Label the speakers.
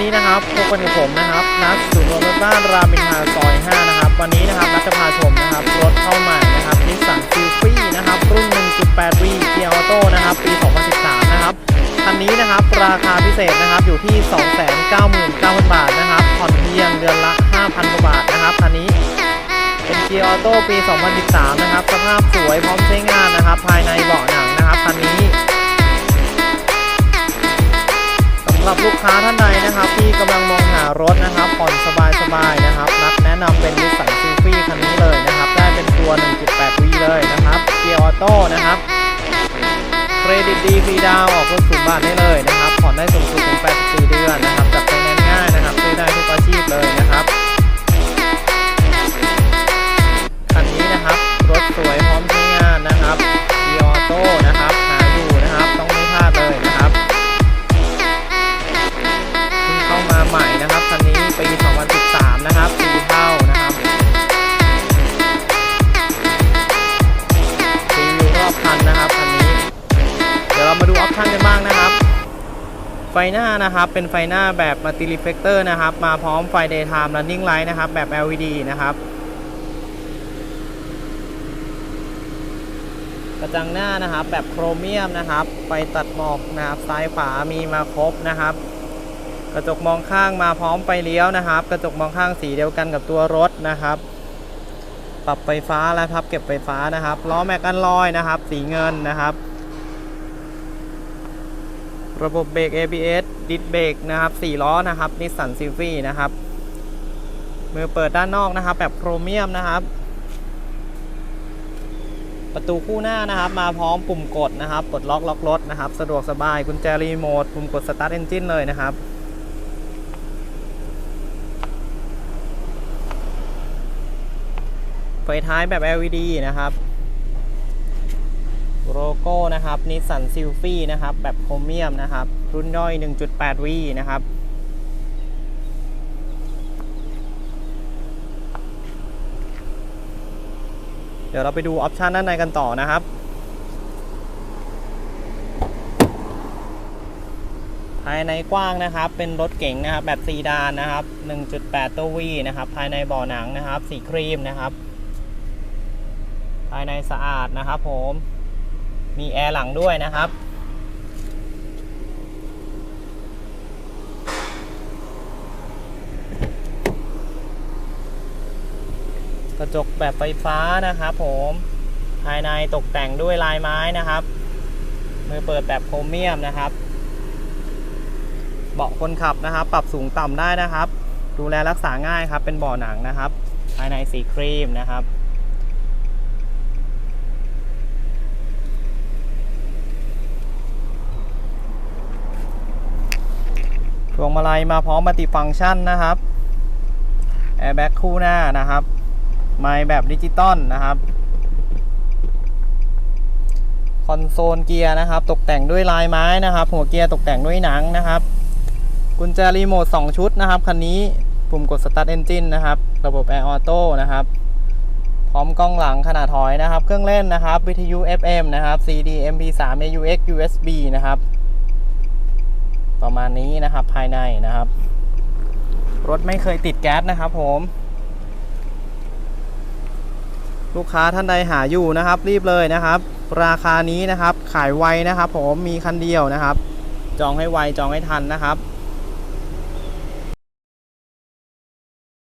Speaker 1: นี้นะครับพบกันกับผมนะครับนัดศูนย์รถบ้านรามอินทราซอย 5 นะครับ วันนี้นะครับนัดจะพาชมนะครับรถเข้าใหม่นะครับนิสสันซิลฟี่นะครับรุ่น 1.8 V เกียร์ออโต้นะครับปี 2013 นะครับคันนี้นะครับราคาพิเศษนะครับอยู่ที่ 299,000 บาทนะครับผ่อนเพียงเดือนละ 5,000กว่าบาทนะครับคันนี้เป็นเกียร์ออโต้ปี 2013 นะครับสภาพสวยพร้อมใช้งานนะครับ ภายในเบาะหนังนะครับคันนี้สำหรับลูกค้าท่านใด กำลังมองหารถนะครับผ่อนสบายๆนะครับนักแนะนำเป็นนิสสันซิลฟี่คันนี้เลยนะครับ ได้เป็นตัว 1.8 V เลยนะครับเกียร์ออโต้นะครับเครดิตดีฟรีดาวออกรถศูนย์บาทได้เลยนะครับผ่อนได้สูงสุดถึง 84 เดือนนะครับ นะครับคันนี้ เดี๋ยวเรามาดูออปชั่นกันบ้างนะครับ ไฟหน้านะครับ เป็นไฟหน้าแบบมัลติรีเฟกเตอร์นะครับ มาพร้อมไฟ daytime running light นะครับ แบบ LED นะครับ กระจังหน้านะครับ แบบโครเมียมนะครับ ไฟตัดหมอกนะครับซ้ายขวามีมาครบนะครับ กระจกมองข้างมาพร้อมไฟเลี้ยวนะครับ กระจกมองข้างสีเดียวกันกับตัวรถนะครับ ปรับไฟฟ้าและพับเก็บไฟฟ้านะครับล้อแม็กอันลอยนะครับ สีเงินนะครับ ระบบเบรก ABS ดิสเบรกนะครับ4ล้อนะครับนิสสันซิฟี่นะครับมือเปิดด้านนอกนะครับ แบบโครเมียมนะครับ ประตูคู่หน้านะครับ มาพร้อมปุ่มกดนะครับปลดล็อกล็อกรถนะครับ สะดวกสบายกุญแจรีโมทปุ่มกดสตาร์ทเอนจินเลยนะครับ ฟท้ายแบบ LED นะครับ โลโก้นะครับนิสสันซิลฟี่นะครับ แบบโครเมียมนะครับ รุ่นย่อย 1.8V นะครับเดี๋ยวเราไปดูออปชันด้านในกันต่อนะครับ ภายในกว้างนะครับ เป็นรถเก๋งนะครับ แบบซีดานนะครับ 1.8 ตัว V นะครับ ภายในเบ่อหนังนะครับ สีครีมนะครับ ภายในสะอาดนะครับผมมีแอร์หลังด้วยนะครับ กระจกแบบไฟฟ้านะครับผมภายในตกแต่งด้วยลายไม้นะครับ มือเปิดแบบโครเมียมนะครับ เบาะคนขับนะครับ ปรับสูงต่ำได้นะครับ ดูแลรักษาง่ายครับ เป็นเบาะหนังนะครับ ภายในสีครีมนะครับ พวงมาลัยมาพร้อมมัลติฟังก์ชันนะครับแอร์แบ็กคู่หน้านะครับ ไมค์แบบดิจิตอลนะครับ คอนโซลเกียร์นะครับ ตกแต่งด้วยลายไม้นะครับ หัวเกียร์ตกแต่งด้วยหนังนะครับ กุญแจรีโมท 2 ชุดนะครับคันนี้ปุ่มกด Start Engine นะครับ ระบบแอร์ออโต้นะครับ พร้อมกล้องหลังขนาดถอยนะครับ เครื่องเล่นนะครับ วิทยุ FM นะครับ CD MP3 AUX USB นะครับ ประมาณนี้นะครับภายในนะครับ รถไม่เคยติดแก๊สนะครับผม ลูกค้าท่านใดหาอยู่นะครับ รีบเลยนะครับ ราคานี้นะครับขายไวนะครับ ผมมีคันเดียวนะครับ จองให้ไวจองให้ทันนะครับ